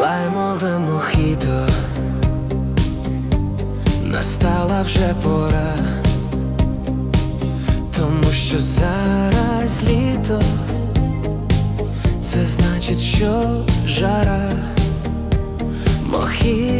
Лаймове мохіто настала вже пора, тому що зараз літо, це значить, що жара мохіто